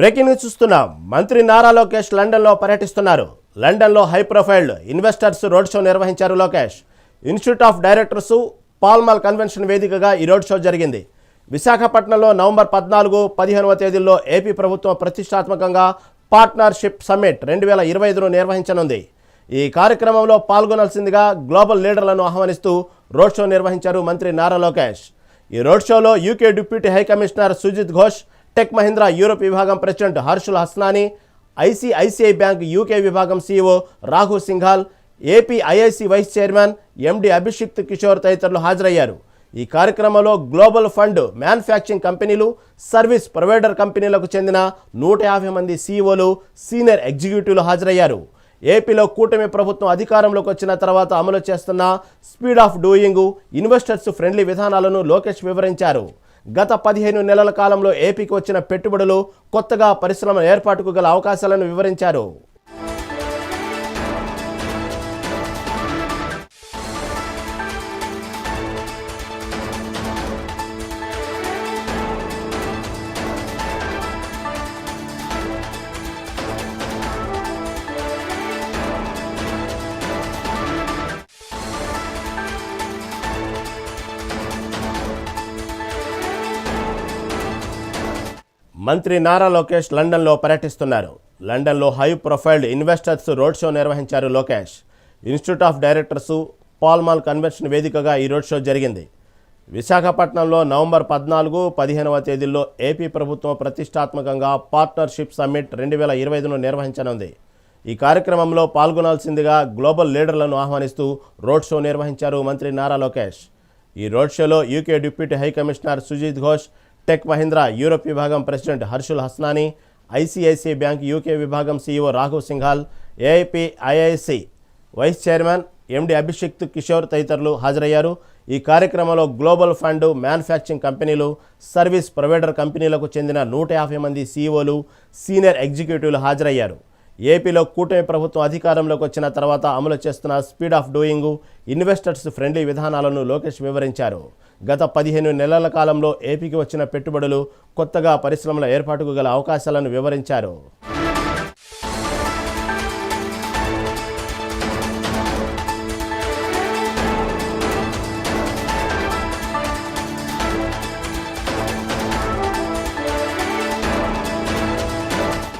Breaking news చూస్తున్నాం మంత్రి నారా లోకేష్ లండన్లో పర్యటిస్తున్నారు. లండన్లో high profile investors road show నిర్వహించారు Lokesh. Institute of directors Pall Mall convention వేదికగా ఈ రోడ్ షో జరిగింది. విశాఖపట్నంలో నవంబర్ పద్నాలుగు పదిహేనవ తేదీల్లో ఏపీ ప్రభుత్వం ప్రతిష్టాత్మకంగా పార్ట్నర్షిప్ సమ్మిట్ రెండు వేల ఇరవై ఐదును నిర్వహించనుంది. ఈ కార్యక్రమంలో పాల్గొనాల్సిందిగా గ్లోబల్ లీడర్లను ఆహ్వానిస్తూ రోడ్ షో నిర్వహించారు మంత్రి నారా లోకేష్. ఈ రోడ్ షోలో UK deputy high commissioner Sujit Ghosh tech Mahindra Europe విభాగం president Harshul Hasnani ICICI bank UK విభాగం CEO Raghav Singhal AP IIC vice chairman MD Abhishikt Kishore తదితరులు హాజరయ్యారు. ఈ కార్యక్రమంలో గ్లోబల్ ఫండ్ మ్యానుఫ్యాక్చరింగ్ కంపెనీలు సర్వీస్ ప్రొవైడర్ కంపెనీలకు చెందిన నూట యాభై మంది సీఈఓలు సీనియర్ ఎగ్జిక్యూటివ్లు హాజరయ్యారు. ఏపీలో కూటమి ప్రభుత్వం అధికారంలోకి వచ్చిన తర్వాత అమలు చేస్తున్న speed of doing investors friendly విధానాలను లోకేష్ వివరించారు. గత పదిహేను నెలల కాలంలో ఏపీకి వచ్చిన పెట్టుబడులు కొత్తగా పరిశ్రమల ఏర్పాటుకు గల అవకాశాలను వివరించారు. మంత్రి నారా లోకేష్ లండన్లో పర్యటిస్తున్నారు. లండన్లో high profiled investors road show నిర్వహించారు Lokesh. Institute of directors Pall Mall convention వేదికగా ఈ రోడ్ షో జరిగింది. విశాఖపట్నంలో నవంబర్ పద్నాలుగు పదిహేనవ తేదీల్లో ఏపీ ప్రభుత్వం ప్రతిష్టాత్మకంగా పార్ట్నర్షిప్ సమ్మిట్ రెండు వేల ఇరవై ఐదును నిర్వహించనుంది. ఈ కార్యక్రమంలో పాల్గొనాల్సిందిగా గ్లోబల్ లీడర్లను ఆహ్వానిస్తూ రోడ్ షో నిర్వహించారు మంత్రి నారా లోకేష్. ఈ రోడ్ షోలో UK deputy high commissioner Sujit Ghosh tech Mahindra Europe విభాగం president Harshul Hasnani ICICI bank UK విభాగం CEO Raghav Singhal AIP IIC vice chairman MD Abhishikt Kishore తదితరులు హాజరయ్యారు. ఈ కార్యక్రమంలో గ్లోబల్ ఫండ్ మ్యానుఫ్యాక్చరింగ్ కంపెనీలు సర్వీస్ ప్రొవైడర్ కంపెనీలకు చెందిన నూట యాభై మంది సీఈఓలు సీనియర్ ఎగ్జిక్యూటివ్లు హాజరయ్యారు. ఏపీలో కూటమి ప్రభుత్వం అధికారంలోకి వచ్చిన తర్వాత అమలు చేస్తున్న speed of doing investors friendly విధానాలను లోకేష్ వివరించారు. గత పదిహేను నెలల కాలంలో ఏపీకి వచ్చిన పెట్టుబడులు కొత్తగా పరిశ్రమల ఏర్పాటుకు గల అవకాశాలను వివరించారు.